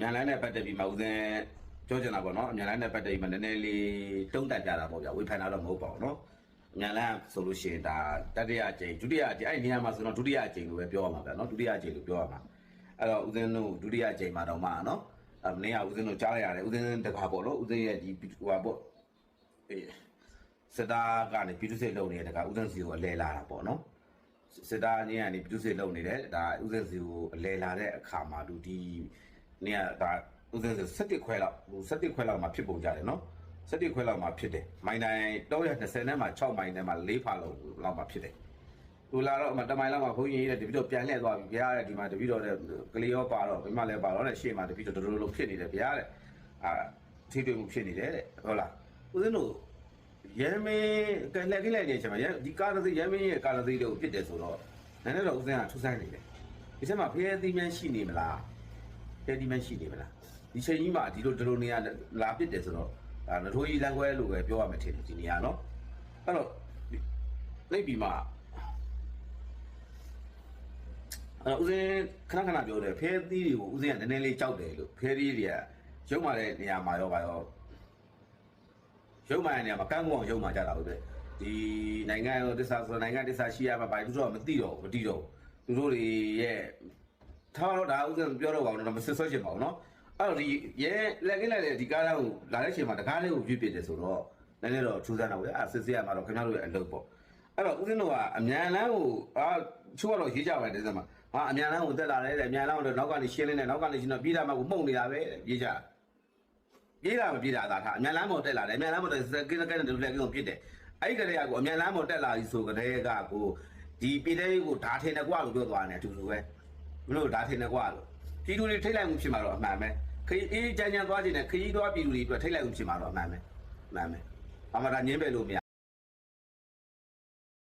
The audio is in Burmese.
မြန်လန်းနဲ့ပတ်သက်ပြီးမှဦးစင်းပြောချင်တာပေါ့နော်မြန်လန်းနဲ့ပတ်သက်ပြီးမှနည်းနည်းလေးတုံးတက်ကြတာပေါ့ဗျာဝေဖန်တာတော့မဟုတ်ပါဘူးနော်မြန်လန်းဆိုလို့ရှိရင်ဒါတတိယအကြိမ်ဒုတိယအကြိမ်အဲ့ဒီနေရာမှာဆိုတော့ဒုတိယအကြိမ်လို့ပဲပြောရမှာဗျာနော်ဒုတိယအကြိမ်လို့ပြောရမှာအဲ့တော့ဦးစင်းတို့ဒုတိယအကြိမ်မှာတော့မှနော်အမင်းကဦးစင်းတို့ကြားလိုက်ရတယ်ဦးစင်းတကားပေါ့နော်ဦးစင်းရဲ့ဒီဟိုပါပေါ့အေးစတာကနေပြည်သူ့စစ်လုံနေတဲ့တကားဦးစင်းစီကိုအလဲလာတာပေါ့နော်စစ်သားညကနေပြည်သူ့စစ်လုံနေတယ်ဒါဥစဉ်စီကိုအလဲလာတဲ့အခါမှာလူဒီ နေကဒါဥစဉ်စီ17ခွဲလောက်ဟို17ခွဲလောက်မှာဖြစ်ပုံကြတယ်နော်17ခွဲလောက်မှာဖြစ်တယ်မိုင်တိုင်း320နဲ့မှာ6မိုင်နဲ့မှာ4ဖာလောက်လောက်မှာဖြစ်တယ်လူလာတော့အမတမိုင်လောက်မှာဘုန်းကြီးရဲ့တပည့်တော်ပြန်လှည့်သွားပြီဗျာတဲ့ဒီမှာတပည့်တော်တဲ့ကလေးရောပါတော့ဘယ်မှလည်းပါတော့တဲ့ရှေ့မှာတပည့်တော်တော်တော်ဖြစ်နေတယ်ဗျာတဲ့အာထိတွေ့မှုဖြစ်နေတယ်တဲ့ဟုတ်လားဦးဇင်းတို့ရဲမင်းကလက်ကြီးလိုက်နေချင်မှာရဲဒီကားတစ်ရဲမင်းရဲ့ကားတစ်တွေကိုဖြစ်တယ်ဆိုတော့နည်းနည်းတော့ဦးဇင်းကထူးဆန်းနေတယ်ဒီချက်မှာဖျဲသီးမှန်းရှိနေမလား ဖျဲသီးမှန်းရှိနေမလားဒီချိန်ကြီးမှာဒီလိုဒီလိုနေရလာဖြစ်တယ်ဆိုတော့ဒါနထိုးကြီးလန်ခွဲလို့ပဲပြောရမယ်ထင်တယ်ဒီနေရာနော်အဲ့တော့လိပ်ပြီးမှအဲ့တော့ဦးစင်းခဏခဏပြောတယ်ဖဲသီးတွေကိုဦးစင်းကနည်းနည်းလေးကြောက်တယ်လို့ဖဲသီးတွေကရုံမာတဲ့နေရာမှာရောပါရောရုံမာတဲ့နေရာမှာကန်းကောင်ရုံမာကြတာဟုတ်တယ်ဒီနိုင်ငံရောတစ္ဆာဆိုနိုင်ငံတစ္ဆာရှိရမှာဘာသူတို့ကမသိတော့ဘူးမသိတော့ဘူးသူတို့တွေရဲ့ ထားတော့ဒါဦးစင်းပြောတော့ပါဘူးတော့မဆွဆွချင်ပါဘူးเนาะအဲ့တော့ဒီရဲလက်ကင်းလိုက်တဲ့ဒီကားကိုလာတဲ့ချိန်မှာတကားလေးကိုပြစ်ပစ်တယ်ဆိုတော့နည်းနည်းတော့ထူးဆန်းတာပေါ့အဲ့စစ်စစ်ရမှာတော့ခင်ဗျားတို့ရဲ့အလုပ်ပေါ့ အဲ့တော့ဦးဇင်းတို့ကအမြန်လန်းကိုအာချို့ကတော့ရေးကြပါတယ်ဒီစမှာဟာအမြန်လန်းကိုတက်လာတယ်တဲ့အမြန်လန်းကိုတော့နောက်ကနေရှင်းလင်းတယ်နောက်ကနေရှင်းတော့ပြေးတာမှကိုမှုန်နေတာပဲတဲ့ပြေးကြပြေးတာမပြေးတာသာထားအမြန်လန်းပေါ်တက်လာတယ်အမြန်လန်းပေါ်တက်ကိစ္စကိစ္စတွေလက်ကင်းကိုပြစ်တယ်အဲ့ဒီကလေးကကိုအမြန်လန်းပေါ်တက်လာပြီဆိုကြတဲ့ကကိုဒီပြေးတဲ့ကိုဓာထင်တယ်ကွာလို့ပြောသွားတယ်အတူတူပဲ ဘလို့ဓာထင်တယ်ကွာလို့ပြည်သူတွေထိတ်လိုက်မှုဖြစ်မှာတော့အမှန်ပဲခရီးအေးကြမ်းကြမ်းသွားခြင်းနဲ့ခရီးသွားပြည်သူတွေအတွက်ထိတ်လိုက်မှုဖြစ်မှာတော့အမှန်ပဲအမှန်ပဲအမှန်ဒါငင်းပဲလို့မရ